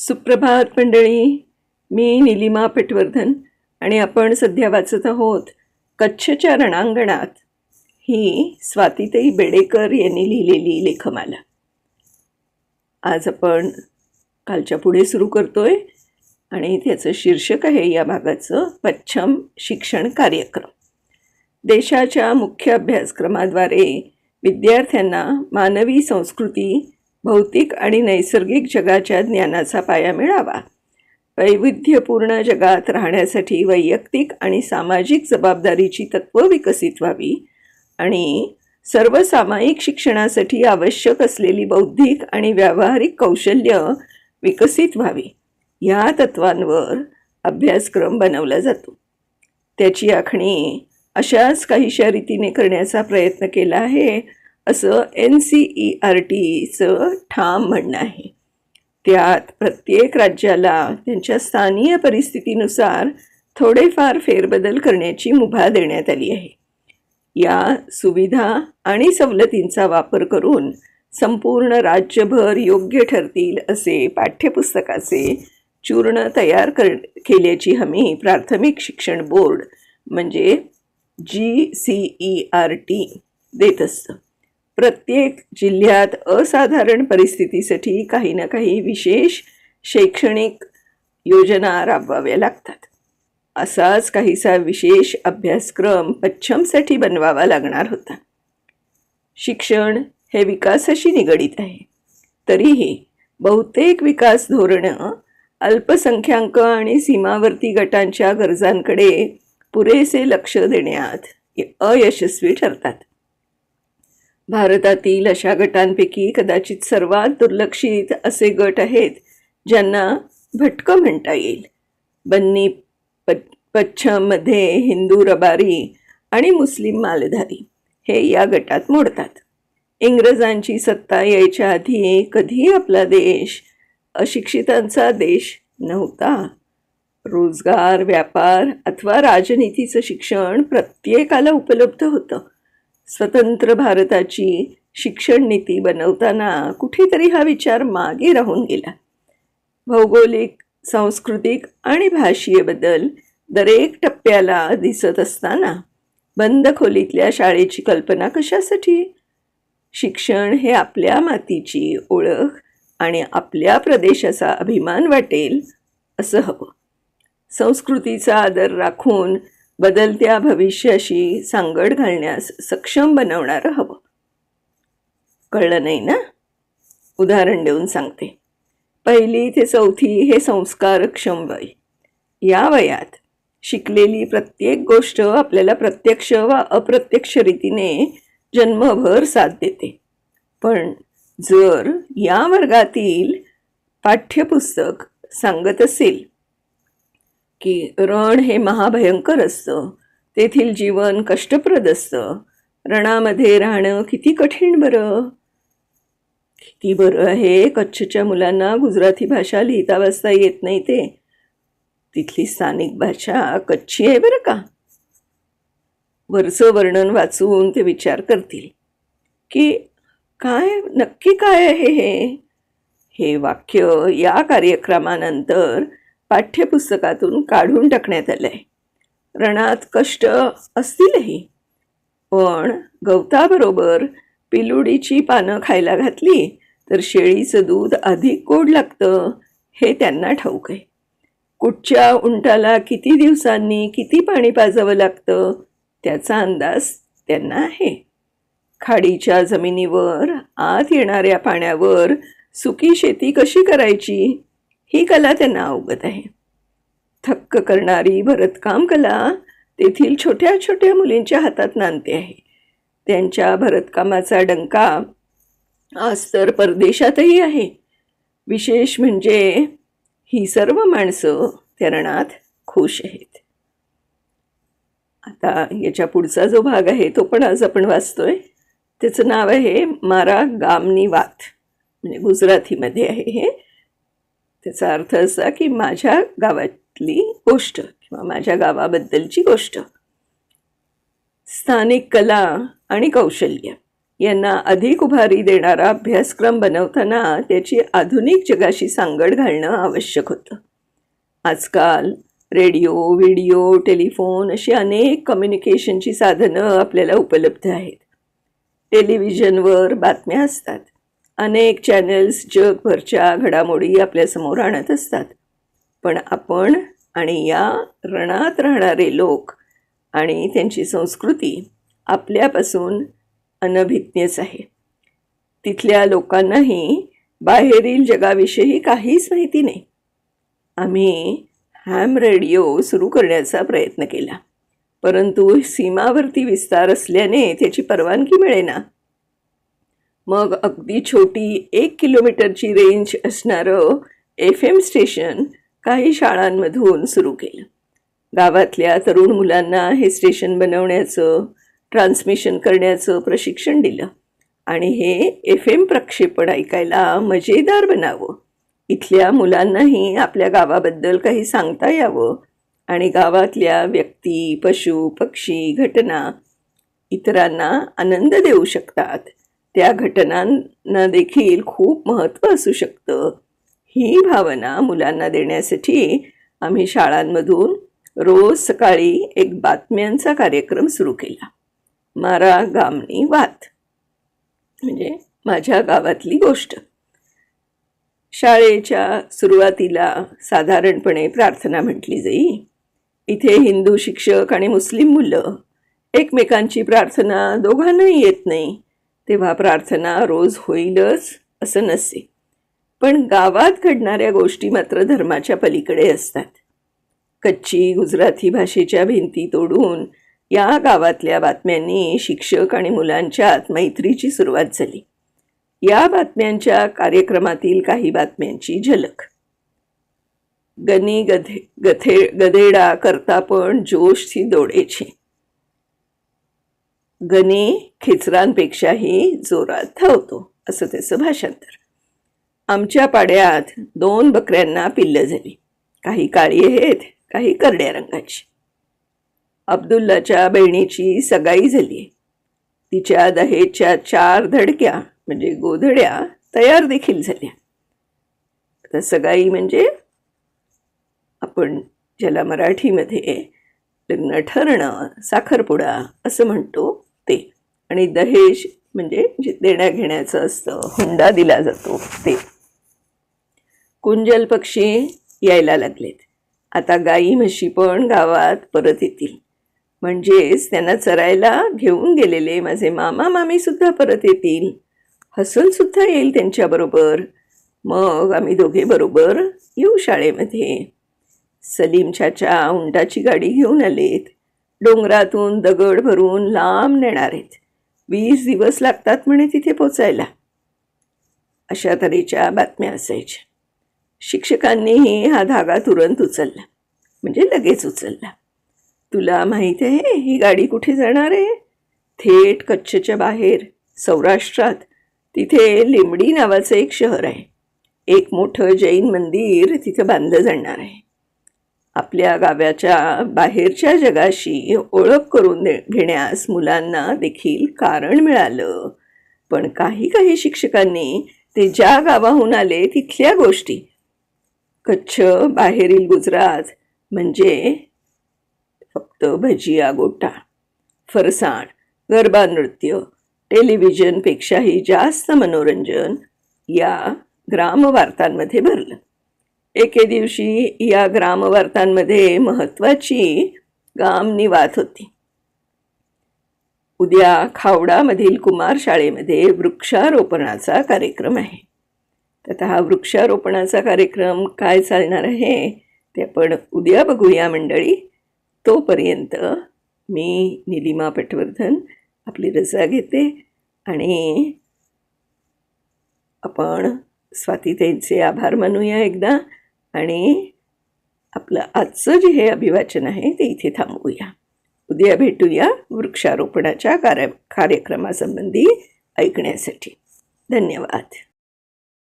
सुप्रभात मंडळी. मी निलिमा पेटवर्धन आणि आपण सध्या वाचत आहोत कच्छच्या रणांगणात. ही स्वातीताई बेडेकर यांनी लिहिलेली लेखमाला. आज आपण कालच्या पुढे सुरू करतोय आणि त्याचं शीर्षक आहे या भागाचं पच्छम शिक्षण कार्यक्रम. देशाच्या मुख्य अभ्यासक्रमाद्वारे विद्यार्थ्यांना मानवी संस्कृती भौतिक आणि नैसर्गिक जगाच्या ज्ञानाचा पाया मिळावा. वैविध्यपूर्ण जगात राहण्यासाठी वैयक्तिक आणि सामाजिक जबाबदारीची तत्त्व विकसित व्हावी आणि सर्वसामायिक शिक्षणासाठी आवश्यक असलेली बौद्धिक आणि व्यावहारिक कौशल्य विकसित व्हावी. या तत्वांवर अभ्यासक्रम बनवला जातो. त्याची आखणी अशाच काहीशा रीतीने करण्याचा प्रयत्न केला आहे असं एन सी ई आर टीचं ठाम म्हणणं आहे. त्यात प्रत्येक राज्याला त्यांच्या स्थानीय परिस्थितीनुसार थोडेफार फेरबदल करण्याची मुभा देण्यात आली आहे. या सुविधा आणि सवलतींचा वापर करून संपूर्ण राज्यभर योग्य ठरतील असे पाठ्यपुस्तकाचे चूर्ण तयार कर केल्याची हमी प्राथमिक शिक्षण बोर्ड म्हणजे G C E R T देत असतं. प्रत्येक जिल्ह्यात असाधारण परिस्थितीसाठी काही ना काही विशेष शैक्षणिक योजना राबवाव्या लागतात. असाच काहीसा विशेष अभ्यासक्रम पच्छमसाठी बनवावा लागणार होता. शिक्षण हे विकासाशी निगडीत आहे. तरीही बहुतेक विकास धोरणं अल्पसंख्याक आणि सीमावर्ती गटांच्या गरजांकडे पुरेसे लक्ष देण्यात अयशस्वी ठरतात. भारतातील अशा गटांपैकी कदाचित सर्वात दुर्लक्षित असे गट आहेत ज्यांना भटकं म्हणता येईल. बन्नी प पच्छममध्ये हिंदू रबारी आणि मुस्लिम मालधारी हे या गटात मोडतात. इंग्रजांची सत्ता यायच्या आधी कधी आपला देश अशिक्षितांचा देश नव्हता. रोजगार व्यापार अथवा राजनीतीचं शिक्षण प्रत्येकाला उपलब्ध होतं. स्वतंत्र भारताची शिक्षण नीती बनवताना कुठेतरी हा विचार मागे राहून गेला. भौगोलिक सांस्कृतिक आणि भाषीय बदल दरेक टप्प्याला दिसत असताना बंद खोलीतल्या शाळेची कल्पना कशासाठी? शिक्षण हे आपल्या मातीची ओळख आणि आपल्या प्रदेशाचा अभिमान वाटेल असं हवं. संस्कृतीचा आदर राखून बदलत्या भविष्याशी सांगड घालण्यास सक्षम बनवणारं हवं. कळलं नाही ना? उदाहरण देऊन सांगते. पहिली ते चौथी हे संस्कारक्षम वय. या वयात शिकलेली प्रत्येक गोष्ट आपल्याला प्रत्यक्ष वा अप्रत्यक्ष रीतीने जन्मभर साथ देते. पण जर या वर्गातील पाठ्यपुस्तक सांगत असेल की रण हे महाभयंकर असतं. तेथील जीवन कष्टप्रद असतं. रणामध्ये राहणं किती कठीण बरं? किती बरं आहे? कच्छच्या मुलांना गुजराती भाषा लिहिता वाचता येत नाही ते. तिथली स्थानिक भाषा कच्छी आहे बरं का? वरचं वर्णन वाचून ते विचार करतील. की काय नक्की काय आहे हे? हे वाक्य या कार्यक्रमानंतर पाठ्यपुस्तकातून काढून टाकण्यात आलं आहे रणात कष्ट असतीलही. पण गवताबरोबर पिलुडीची पानं खायला घातली तर शेळीचं दूध अधिक गोड लागतं हे त्यांना ठाऊक आहे. कुठच्या उंटाला किती दिवसांनी किती पाणी पाजावं लागतं त्याचा अंदाज त्यांना आहे. खाडीच्या जमिनीवर आत येणाऱ्या पाण्यावर सुकी शेती कशी करायची ही कला त्यांना अवगत आहे. थक्क करणारी भरतकाम कला तेथील छोट्या छोट्या मुलींच्या हातात नांदते आहे. त्यांच्या भरतकामाचा डंका आज तर परदेशातही आहे. विशेष म्हणजे ही सर्व माणसं त्या रणात खुश आहेत. आता याच्या पुढचा जो भाग आहे तो पण आज आपण वाचतोय. त्याचं नाव आहे मारा गामनी वात म्हणजे गुजरातीमध्ये आहे हे. त्याचा अर्थ असा की माझ्या गावातली गोष्ट किंवा माझ्या गावाबद्दलची गोष्ट स्थानिक कला आणि कौशल्य यांना अधिक उभारी देणारा अभ्यासक्रम बनवताना त्याची आधुनिक जगाशी सांगड घालणं आवश्यक होतं. आजकाल रेडिओ व्हिडिओ टेलिफोन अशी अनेक कम्युनिकेशनची साधनं आपल्याला उपलब्ध आहेत. टेलिव्हिजनवर बातम्या असतात. अनेक चॅनल्स जगभरच्या घडामोडी आपल्यासमोर आणत असतात. पण आपण आणि या रणात राहणारे लोक आणि त्यांची संस्कृती आपल्यापासून अनभिज्ञच आहे. तिथल्या लोकांनाही बाहेरील जगाविषयी काहीच माहिती नाही. आम्ही हॅम रेडिओ सुरू करण्याचा प्रयत्न केला. परंतु सीमावर्ती विस्तार असल्याने त्याची परवानगी मिळेना. मग अगदी छोटी एक किलोमीटरची रेंज असणारं एफ एम स्टेशन काही शाळांमधून सुरू केलं. गावातल्या तरुण मुलांना हे स्टेशन बनवण्याचं ट्रान्समिशन करण्याचं प्रशिक्षण दिलं. आणि हे एफ एम प्रक्षेपण ऐकायला मजेदार बनावं. इथल्या मुलांनाही आपल्या गावाबद्दल काही सांगता यावं. आणि गावातल्या व्यक्ती पशु पक्षी घटना इतरांना आनंद देऊ शकतात. त्या घटनांना देखील खूप महत्त्व असू शकतं. ही भावना मुलांना देण्यासाठी आम्ही शाळांमधून रोज सकाळी एक बातम्यांचा कार्यक्रम सुरू केला. मारा गामनी वात. म्हणजे माझ्या गावातली गोष्ट. शाळेच्या सुरुवातीला साधारणपणे प्रार्थना म्हटली जाई. इथे हिंदू शिक्षक आणि मुस्लिम मुलं एकमेकांची प्रार्थना दोघांनाही येत नाही. तेव्हा प्रार्थना रोज होईलच असं नसे. पण गावात घडणाऱ्या गोष्टी मात्र धर्माच्या पलीकडे असतात. कच्ची गुजराती भाषेच्या भिंती तोडून या गावातल्या बातम्यांनी शिक्षक आणि मुलांच्यात मैत्रीची सुरुवात झाली. या बातम्यांच्या कार्यक्रमातील काही बातम्यांची झलक. गनी गधे गथे गधेडा करता पण जोशची दोडेची गणी खेचरांपेक्षाही जोरात धावतो असं त्याचं भाषांतर. आमच्या पाड्यात दोन बकऱ्यांना पिल्लं झाली. काही काळी आहेत काही करड्या रंगाची. अब्दुल्लाच्या बहिणीची सगाई झाली. तिच्या दहेच्या चार धडक्या म्हणजे गोधड्या तयार देखील झाल्या. आता सगाई म्हणजे? आपण ज्याला मराठीमध्ये लग्न ठरणं साखरपुडा असं म्हणतो ते आणि दहेज म्हणजे जे देण्याघेण्याचं असतं हुंडा दिला जातो ते. कुंजल पक्षी यायला लागलेत. आता गाई म्हशी पण गावात परत येतील. म्हणजेच त्यांना चरायला घेऊन गेलेले माझे मामा मामीसुद्धा परत येतील. हसनसुद्धा येईल त्यांच्याबरोबर. मग आम्ही दोघे बरोबर येऊ शाळेमध्ये. सलीम चाचा उंटाची गाडी घेऊन आलेत. डोंगरातून दगड भरून लांब नेणार आहेत. वीस दिवस लागतात म्हणे तिथे पोचायला. अशा तऱ्हेच्या बातम्या असायच्या. शिक्षकांनीही हा धागा तुरंत उचलला. म्हणजे लगेच उचलला. तुला माहीत आहे ही गाडी कुठे जाणार आहे? थेट कच्छच्या बाहेर सौराष्ट्रात. तिथे लिंबडी नावाचं एक शहर आहे. एक मोठं जैन मंदिर तिथं बांधलं जाणार आहे. आपल्या गाव्याच्या बाहेरच्या जगाशी ओळख करून दे घेण्यास मुलांना देखील कारण मिळालं. पण काही काही शिक्षकांनी ते ज्या गावाहून आले तिथल्या गोष्टी. कच्छ बाहेरील गुजरात म्हणजे फक्त भजिया गोटा फरसाण गरबा नृत्य टेलिव्हिजनपेक्षाही जास्त मनोरंजन या ग्रामवार्तांमध्ये भरलं. एके दिवशी या ग्रामवार्तांमध्ये महत्त्वाची गामनी वात होती. उद्या खावडामधील कुमार शाळेमध्ये वृक्षारोपणाचा कार्यक्रम आहे. तर हा वृक्षारोपणाचा कार्यक्रम काय चालणार आहे ते आपण उद्या बघूया मंडळी. तोपर्यंत मी निलिमा पटवर्धन आपली रजा घेते आणि आपण स्वातीताईंचे आभार मानूया एकदा. आणि आपलं आजचं जे हे अभिवाचन आहे ते इथे थांबवूया. उद्या भेटूया वृक्षारोपणाच्या कार्य कार्यक्रमासंबंधी ऐकण्यासाठी. धन्यवाद.